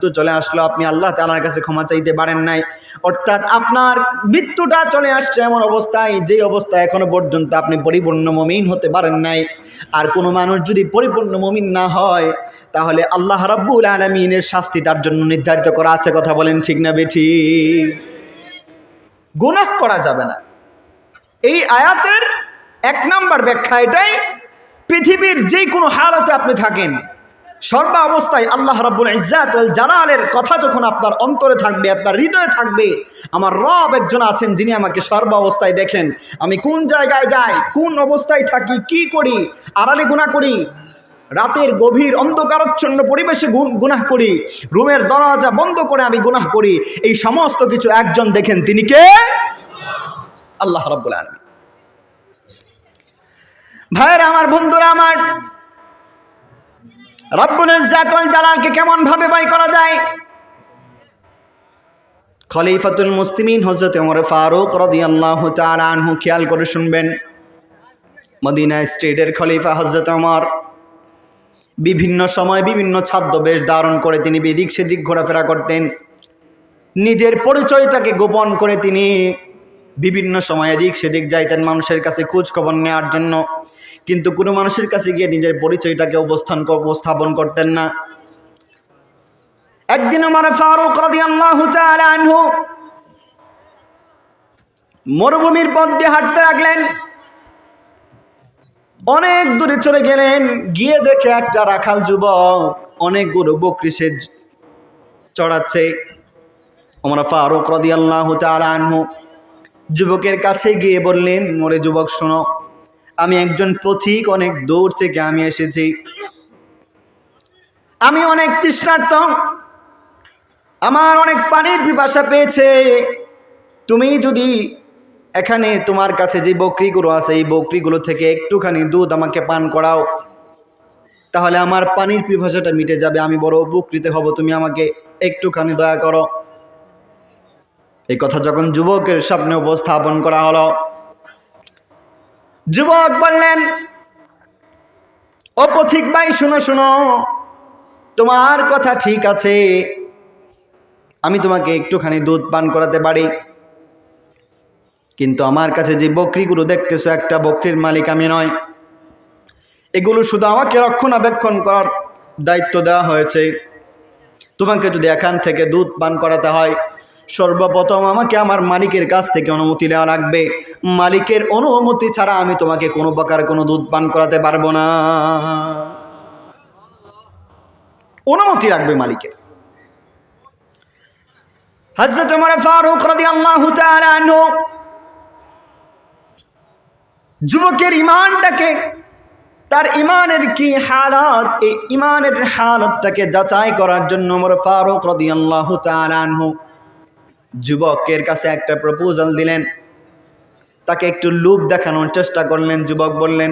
মৃত্যু চলে আসলো, আপনি আল্লাহ তালার কাছে ক্ষমা চাইতে পারেন নাই। অর্থাৎ আপনার মৃত্যুটা চলে আসছে এমন অবস্থায় যে অবস্থায় এখনও পর্যন্ত আপনি পরিপূর্ণ মমিন হতে পারেন নাই। আর কোনো মানুষ যদি পরিপূর্ণ মমিন না হয়, তাহলে আল্লাহ রাব্বুল আলমিনের শাস্তি তার জন্য নির্ধারিত করা আছে, কথা বলেন ঠিক না বেঠি? গুনাহ করা যাবে না। এই আয়াতের এক নাম্বার ব্যাখ্যা এটাই, পৃথিবীর যে কোনো হালতে আপনি থাকেন সর্বা অবস্থায় আল্লাহ রাব্বুল ইজ্জাত ওয়াল জালালের কথা যখন আপনার অন্তরে থাকবে, আপনার হৃদয়ে থাকবে, আমার রব একজন আছেন যিনি আমাকে সর্ব অবস্থায় দেখেন। আমি কোন জায়গায় যাই, কোন অবস্থায় থাকি, কি করি, আড়ালে গুণা করি, রাতের গভীর অন্ধকারচ্ছন্ন পরিবেশে গুন- গুনাহ করি, রুমের দরজা বন্ধ করে আমি গুনাহ করি, এই সমস্ত কিছু একজন দেখেন, তিনি কে? আল্লাহ রাব্বুল আলামিন। ভাইয়েরা, আমার বন্ধুরা, আমার রব্বুল ইজ্জাত ওয়াল জালালকে কেমন ভাবে বাই করা যায়? খলিফাতুল মুসলিমিন হযরত ওমর ফারুক রাদিয়াল্লাহু তাআলা আনহু খেয়াল করে শুনবেন। মদিনা স্টেটের খলিফা হযরত ওমর বিভিন্ন সময় বিভিন্ন ছদ্মবেশ ধারণ করে তিনি বেদিক সেদিক ঘোরাফেরা করতেন। নিজের পরিচয়টাকে গোপন করে তিনি বিভিন্ন সময় এদিক সেদিক যাইতেন মানুষের কাছে খোঁজ খবর নেওয়ার জন্য। কিন্তু কোনো মানুষের কাছে গিয়ে নিজের পরিচয়টাকে অবস্থান উপস্থাপন করতেন না। একদিন আমার ফারুক রাদিয়াল্লাহু তাআলা আনহু মরুভূমির পথ দিয়ে হাঁটতে লাগলেন। অনেক দূরে চলে গেলেন, গিয়ে দেখে একটা রাখাল যুবক অনেক গরু বকরি সে চড়াচ্ছে। আমরা ফারুক রাদিয়াল্লাহু তাআলা আনহু যুবকের কাছে গিয়ে বললেন, মোরে যুবক, শোনো। আমি একজন পথিক অনেক দূর থেকে আমি এসেছি। আমি অনেক তৃষ্ণার্ত। আমার অনেক পানির পিপাসা পেয়েছে। তুমি যদি এখানে তোমার কাছে যে বকরিগুলো আছে, এই বকরিগুলো থেকে একটুখানি দুধ আমাকে পান করাও, তাহলে আমার পানির পিপাসাটা মিটে যাবে। আমি বড় উপকৃত হব। তুমি আমাকে একটুখানি দয়া করো। এই কথা যখন যুবকের স্বপ্নে উপস্থাপন করা হলো যুবক বললেন ও পথিক ভাই, শুনো শুনো, তোমার কথা ঠিক আছে। আমি তোমাকে একটুখানি দুধ পান করাতে পারি। কিন্তু আমার কাছে যে বকরিগুলো দেখতেছো, একটা বকরির মালিক আমি নয় এগুলো শুধু আমাকে রক্ষণাবেক্ষণ করার দায়িত্ব দেওয়া হয়েছে। তোমাকে যদি এখান থেকে দুধ পান করাতে হয় সর্বপ্রথম আমাকে আমার মালিকের কাছ থেকে অনুমতি নেওয়া লাগবে। মালিকের অনুমতি ছাড়া আমি তোমাকে কোনো প্রকার কোনো দুধ পান করাতে পারব না। অনুমতি লাগবে মালিকের। ফারুক যুবকের ইমানটাকে তার ইমানের কি হালত? এই ইমানের হালতটাকে যাচাই করার জন্য ওমর ফারুক রাদিয়াল্লাহু তাআলা আনহু যুবকের কাছে একটা প্রপোজাল দিলেন। তাকে একটু লুপ দেখানোর চেষ্টা করলেন, যুবক বললেন,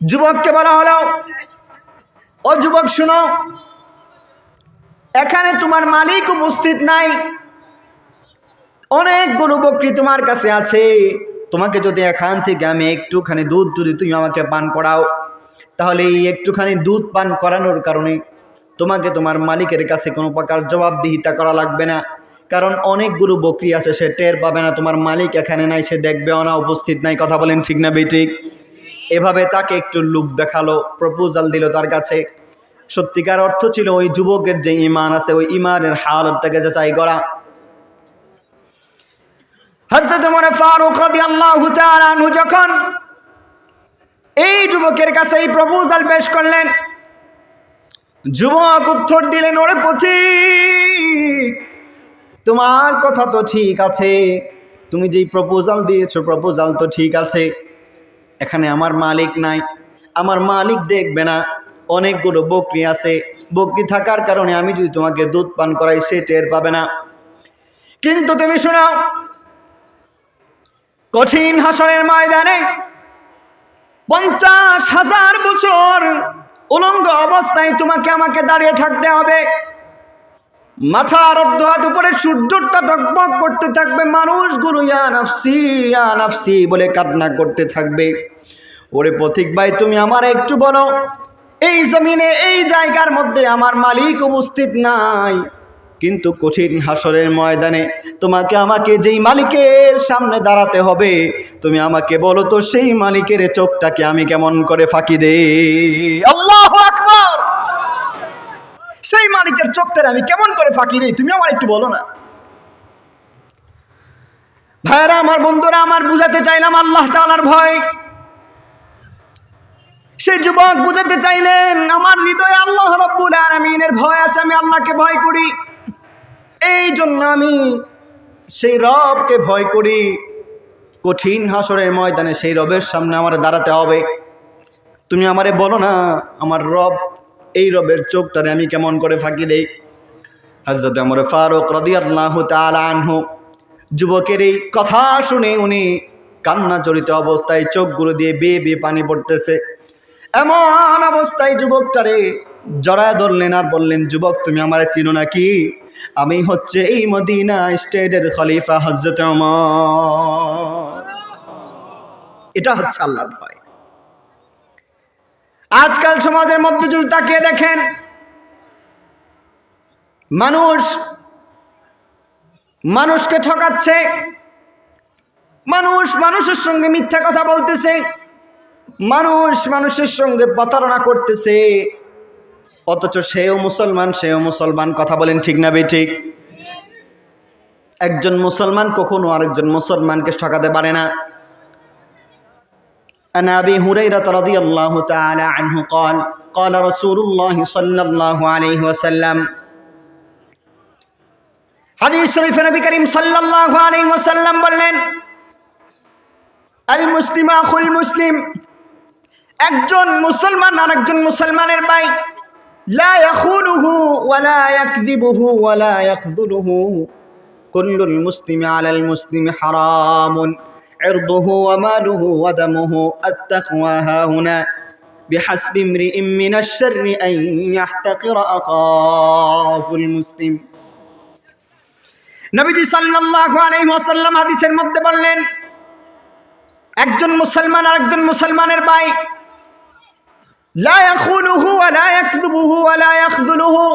যুবককে বলা হলো, ও যুবক শুনো, এখানে তোমার মালিক উপস্থিত নাই। অনেকগুলো বকরি তোমার কাছে আছে। তোমাকে যদি এখান থেকে আমি একটুখানি দুধ যদি তুমি আমাকে পান করাও, তাহলে এই একটুখানি দুধ পান করানোর কারণে তোমাকে তোমার মালিকের কাছে কোনো প্রকার জবাবদিহিতা করা লাগবে না। কারণ অনেকগুলো বকরি আছে, সে টের পাবে না তোমার মালিক এখানে নাই, সে দেখবেও না উপস্থিত নাই, কথা বলেন ঠিক না বেঠিক এভাবে তাকে একটু লুপ দেখাল প্রপোজাল দিল তার কাছে। সত্যিকার অর্থ ছিল ওই যুবকের যে ইমান আছে, ওই ইমানের হালতটাকে যাচাই করা। হজরত মনে যখন এই যুবকের কাছে এই প্রপোজাল পেশ করলেন যুবক উত্তর দিলেন, ওরে পথিক, তোমার কথা তো ঠিক আছে। তুমি যেই প্রপোজাল দিয়েছ প্রপোজাল তো ঠিক আছে। এখানে আমার মালিক নাই। আমার মালিক দেখবে না। অনেকগুলো বকরি আছে। বকরি থাকার কারণে আমি যদি তোমাকে দুধ পান করাই, সে টের পাবে না। কিন্তু তুমি শোনাও, কঠিন হাসনের ময়দানে পঞ্চাশ হাজার বছর উলঙ্গ অবস্থায় তোমাকে আমাকে দাঁড়িয়ে থাকতে হবে। মাথা মাথার অর্ধহাত উপরে সূর্যটা টকবক করতে থাকবে। মানুষগুলো ইয়া নাফসি ইয়া নাফসি বলে কান্না করতে থাকবে। ওরে পথিক ভাই, তুমি আমার একটু বলো, এই জমিনে, এই জায়গার মধ্যে আমার মালিক উপস্থিত নাই। কিন্তু কঠিন হাসরের ময়দানে তোমাকে আমাকে যেই মালিকের সামনে দাঁড়াতে হবে, তুমি আমাকে বলো তো সেই মালিকের চোখটাকে আমি কেমন করে ফাঁকি দে আল্লাহ! সেই মালিকের চোখটারে আমি কেমন করে ফাঁকি দিই? তুমি আমার একটু বলো না। ভাইরা আমার বন্ধুরা, আমার বুঝাতে চাইলাম আল্লাহ তাআলার ভয়। সেই যুবক বুঝাতে চাইলেন, আমার হৃদয়ে আল্লাহ রব্বুল আলমিনের ভয় আছে, আমি আল্লাহকে ভয় করি। এই জন্য আমি সেই রবকে ভয় করি। কঠিন হাসরের ময়দানে সেই রবের সামনে আমার দাঁড়াতে হবে। তুমি আমারে বলো না, আমার রব এই রবের চোখটারে আমি কেমন করে ফাঁকি দেই? হজরত আমার ফারুক রদিয়াল্লাহ আনহু যুবকের এই কথা শুনে উনি কান্না জড়িত অবস্থায় চোখগুলো দিয়ে বেয়ে বেয়ে পানি পড়তেছে। এমন অবস্থায় যুবকটারে জড়ায় ধরলেন আর বললেন, যুবক, তুমি আমার চিনো নাকি? আমি হচ্ছে এই মদিনা স্টেটের খলিফা হজরত এটা হচ্ছে আল্লাহর ভয়। আজকাল সমাজের মধ্যে যদি তাকিয়ে দেখেন, মানুষ, মানুষকে ঠকাচ্ছে, মানুষ মানুষের সঙ্গে মিথ্যা কথা বলতেছে, মানুষ মানুষের সঙ্গে প্রতারণা করতেছে, অথচ সেও মুসলমান সেও মুসলমান, কথা বলেন ঠিক না বে ঠিক? একজন মুসলমান কখনো আরেকজন মুসলমানকে ঠকাতে পারে না। عن ابي هريره رضي الله تعالى عنه قال قال رسول الله صلى الله عليه وسلم হাদিস শরীফে নবী করিম সাল্লাল্লাহু আলাইহি ওয়াসাল্লাম বললেন আল মুসলিম আখুল মুসলিম একজন মুসলমান আরেকজন মুসলমানের ভাই লা ইয়াখুনুহু ওয়ালা ইয়াকযিবুহু ওয়ালা ইয়াখযুলুহু কুল্লুল মুসলিমি আলাল মুসলিমি হারামুন عرضه وماله ودمه التقوى ها هنا بحسب امرئ من الشر أن يحتقر أخاه المسلم নবীজি সাল্লাল্লাহু আলাইহি ওয়াসাল্লাম হাদিসের মধ্যে বললেন একজন মুসলমান আর একজন মুসলমানের ভাই লা ইয়াখুনুহু ওয়া লা ইয়াকযুবুহু ওয়া লা ইয়াখযুলুহু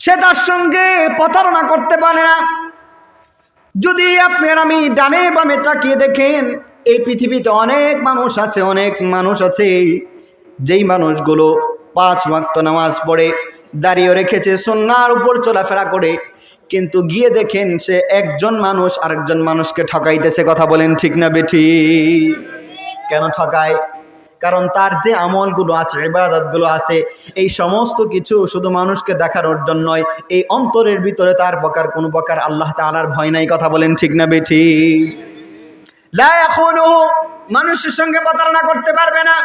সে তার সঙ্গে প্রতারণা করতে পারে না যদি আপনার আমি ডানে বামে তাকিয়ে দেখেন, এই পৃথিবীতে অনেক মানুষ আছে, অনেক মানুষ আছে। যেই মানুষগুলো পাঁচ ওয়াক্ত নামাজ পড়ে দাঁড়িয়ে রেখেছে সন্ন্যার উপর চলাফেরা করে, কিন্তু গিয়ে দেখেন সে একজন মানুষ আরেকজন মানুষকে ঠকাইতেছে, কথা বলেন ঠিক না বেঠি? কেন ঠকায়? কারণ তার যে আমলগুলো আছে, ইবাদতগুলো আছে, এই সমস্ত কিছু শুধু মানুষকে দেখানোর জন্যই এই অন্তরের ভিতরে তার প্রকার কোনো প্রকার আল্লাহ তাআলার ভয় নাই, কথা বলেন ঠিক না বেঠি? মানুষের সঙ্গে প্রতারণা করতে পারবে না।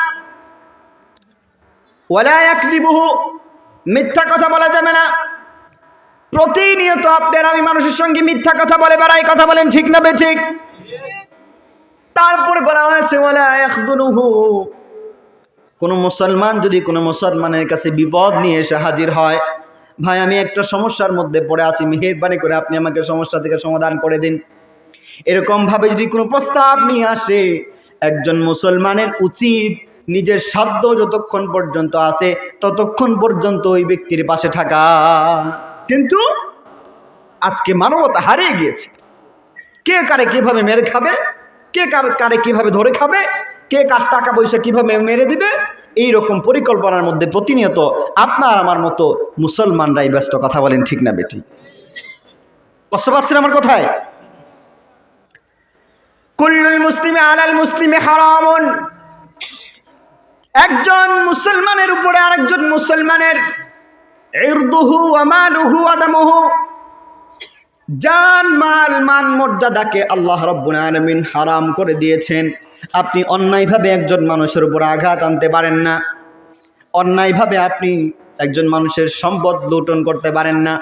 ওয়ালা ইয়াকযিবুহু মিথ্যা কথা বলা যাবে না। প্রতিনিয়ত আপনার আমি মানুষের সঙ্গে মিথ্যা কথা বলে বেড়াই, কথা বলেন ঠিক না বে ঠিক তারপরে বলা হয়েছে ওয়ালা ইয়াখযুলুহু কোনো মুসলমান যদি কোনো মুসলমানের কাছে বিপদ নিয়ে এসে হাজির হয়, ভাই, আমি একটা সমস্যার মধ্যে পড়ে আছি, মেহেরবানি করে আপনি আমাকে সমস্যা থেকে সমাধান করে দিন। এরকমভাবে যদি কোনো প্রস্তাব নিয়ে আসে, একজন মুসলমানের উচিত নিজের সাধ্য যতক্ষণ পর্যন্ত আছে, ততক্ষণ পর্যন্ত ওই ব্যক্তির পাশে থাকা। কিন্তু আজকে মানবতা হারিয়ে গিয়েছে। কে কারে কীভাবে মেরে খাবে? কে কার- কীভাবে ধরে খাবে? কে কার টাকা পয়সা কীভাবে মেরে দিবে? এই রকম পরিকল্পনার মধ্যে প্রতিনিয়ত আপনার আমার মতো মুসলমানরাই ব্যস্ত, কথা বলেন ঠিক না বেটি? কষ্ট পাচ্ছেন আমার কথায়? কুল্লুল মুসলিমে আলাল মুসলিমে হারামুন। একজন মুসলমানের উপরে আরেকজন মুসলমানের ইরদুহু আমালুহু আদামুহু জান, মাল, মান, মর্যাদাকে আল্লাহ রব্বুল আলমিন হারাম করে দিয়েছেন। আপনি অন্যায়ভাবে একজন মানুষের উপর আঘাত আনতে পারেন না। অন্যায়ভাবে আপনি একজন মানুষের সম্পদ লুটন করতে পারেন না।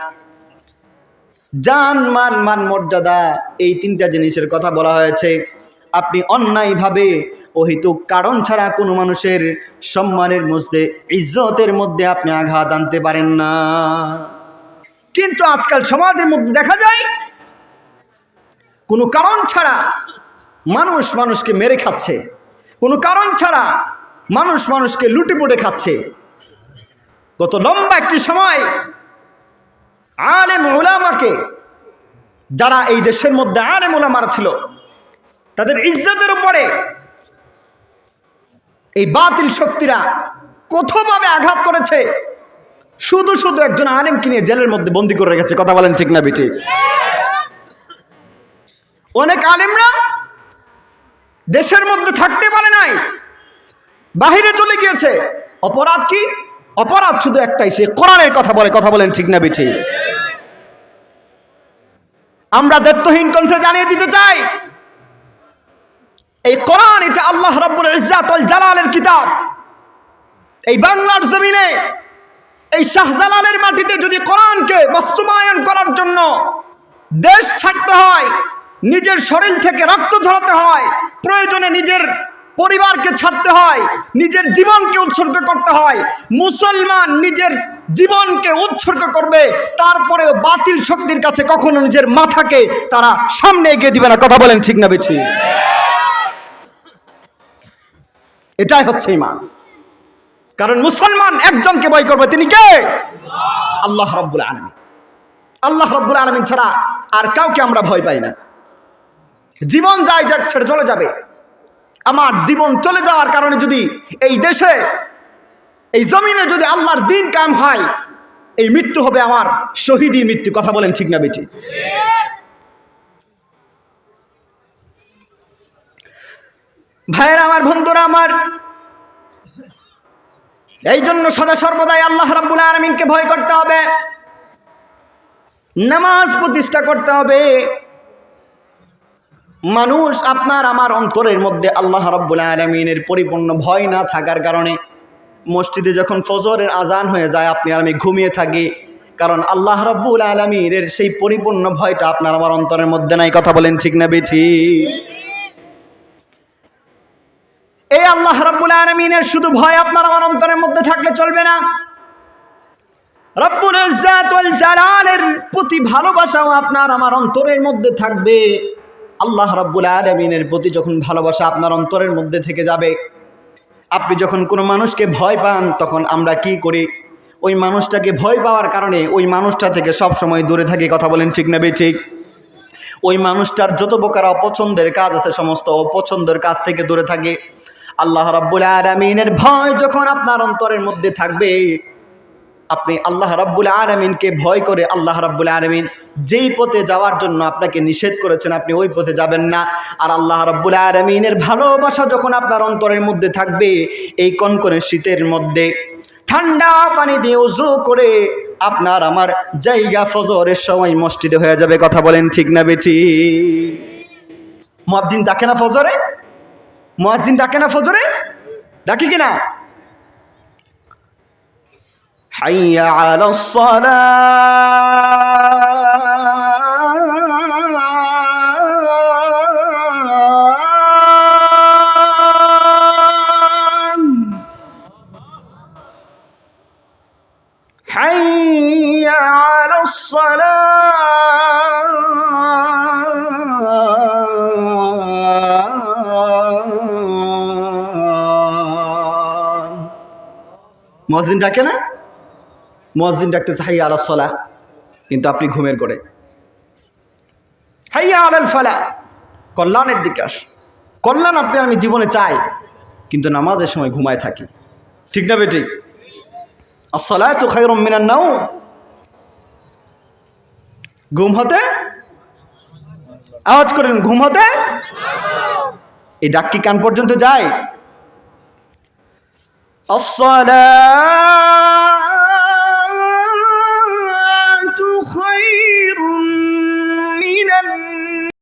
জান মান মান, মর্যাদা, এই তিনটা জিনিসের কথা বলা হয়েছে। আপনি অন্যায়ভাবে অহিতুক কারণ ছাড়া কোনো মানুষের সম্মানের মধ্যে, ইজ্জতের মধ্যে আপনি আঘাত আনতে পারেন না। কিন্তু আজকাল সমাজের মধ্যে দেখা যায়, কোনো কারণ ছাড়া মানুষ মানুষকে মেরে খাচ্ছে। কোনো কারণ ছাড়া মানুষ মানুষকে লুটেপুটে খাচ্ছে। গত লম্বা একটি সময় আলেম ওলামাকে যারা এই দেশের মধ্যে আলেম ওলামারা ছিল, তাদের ইজ্জতের উপরে এই বাতিল শক্তিরা কোথাভাবে আঘাত করেছে। শুধু শুধু একজন আলেমকে নিয়ে জেলের মধ্যে বন্দি করে রেখেছে, কথা বলেন ঠিক না বিটি? অনেক আলেমরা দেশের মধ্যে থাকতে পারে নাই, বাহিরে চলে গিয়েছে। অপরাধ কি? অপরাধ শুধু একটাই, সে কোরআনের কথা বলে, কথা বলেন ঠিক না বিঠি আমরা দায়িত্বহীন কণ্ঠে জানিয়ে দিতে চাই, এই কোরআন এটা আল্লাহ রব্বুল ইজ্জাত জালালের কিতাব। এই বাংলার জমিনে এই শাহজালালের মাটিতে যদি কোরআনকে বাস্তবায়ন করার জন্য দেশ ছাড়তে হয়, নিজের শরীর থেকে রক্ত ঝরাতে হয়, প্রয়োজনে নিজের পরিবারকে ছাড়তে হয়, নিজের জীবনকে উৎসর্গ করতে হয়, মুসলমান নিজের জীবনকে উৎসর্গ করবে, তারপরেও বাতিল শক্তির কাছে কখনো নিজের মাথাকে তারা সামনে এগিয়ে দিবে না। কথা বলেন ঠিক না বেছি এটাই হচ্ছে ইমান। কারণ মুসলমান একজনকে ভয় করবে, তিনি কে? আল্লাহ রব্বুল আলমী আল্লাহ রব্বুল আলমিন ছাড়া আর কাউকে আমরা ভয় পাই না। জীবন যায় যাক, ছেড়ে চলে যাবে। আমার জীবন চলে যাওয়ার কারণে যদি এই দেশে, এই জমিনে যদি আল্লাহর দিন কাম হয়, এই মৃত্যু হবে আমার শহীদী মৃত্যু। কথা বলেন ঠিক না বেটি ভাইয়ের, আমার বন্ধুরা, আমার এই জন্য সদা সর্বদাই আল্লাহ রাব্বুল আলমিনকে ভয় করতে হবে। নামাজ প্রতিষ্ঠা করতে হবে। মানুষ আপনার আমার অন্তরের মধ্যে আল্লাহ রাব্বুল আলমিনের পরিপূর্ণ ভয় না থাকার কারণে মসজিদে যখন ফজরের আজান হয়ে যায়, আপনি আর আমি ঘুমিয়ে থাকি। কারণ আল্লাহ রাব্বুল আলমিনের সেই পরিপূর্ণ ভয়টা আপনার আমার অন্তরের মধ্যে নাই। কথা বলেন ঠিক না বেঠি এই আল্লাহ রাব্বুল আলমিনের শুধু ভয় আপনার আমার অন্তরের মধ্যে থাকলে চলবে না। রব্বুল জালালের প্রতি ভালোবাসাও আপনার আমার অন্তরের মধ্যে থাকবে। আল্লাহ রাব্বুল আলমিনের প্রতি যখন ভালোবাসা আপনার অন্তরের মধ্যে থেকে যাবে। আপনি যখন কোনো মানুষকে ভয় পান, তখন আমরা কি করি? ওই মানুষটাকে ভয় পাওয়ার কারণে ওই মানুষটা থেকে সব সময় দূরে থাকি, কথা বলেন ঠিক না বে ঠিক? ওই মানুষটার যত প্রকার অপছন্দের কাজ আছে, সমস্ত অপছন্দের কাজ থেকে দূরে থাকে। আল্লাহ রাব্বুল আলমিনের ভয় যখন আপনার অন্তরের মধ্যে থাকবে, আপনি আল্লাহ রাব্বুল আলমিনকে ভয় করে আল্লাহ রাব্বুল আলমিন যেই পথে যাওয়ার জন্য আপনাকে নিষেধ করেছেন, আপনি ওই পথে যাবেন না। আর আল্লাহ রাব্বুল আলমিনের ভালোবাসা যখন আপনার অন্তরের মধ্যে থাকবে, এই কনকনে শীতের মধ্যে ঠান্ডা পানি দিয়ে উজু করে আপনার আমার জায়গা ফজরের সময় মসজিদে হয়ে যাবে, কথা বলেন ঠিক না বেটি মদ্দিন ডাকে না ফজরে? মহাজিন ডাকে না ফজরে ডাকি কিনা حي على الصلاة حي على الصلاة মহাজিন ডাকে না? মসজিদ ডাকতেছে, হাইয়া আলা সলা কিন্তু আপনি ঘুমের করে হাইয়া আলাল ফালা কল্যাণের দিকে আস। কল্যাণ আপনি আমি জীবনে চাই, কিন্তু নামাজের সময় ঘুমায় থাকি। ঠিক না বেঠিক আসলা তো খাই রমিনার নাও ঘুম হতে? আওয়াজ করেন, ঘুম হতে? এই ডাক কি কান পর্যন্ত যায়? الصلاة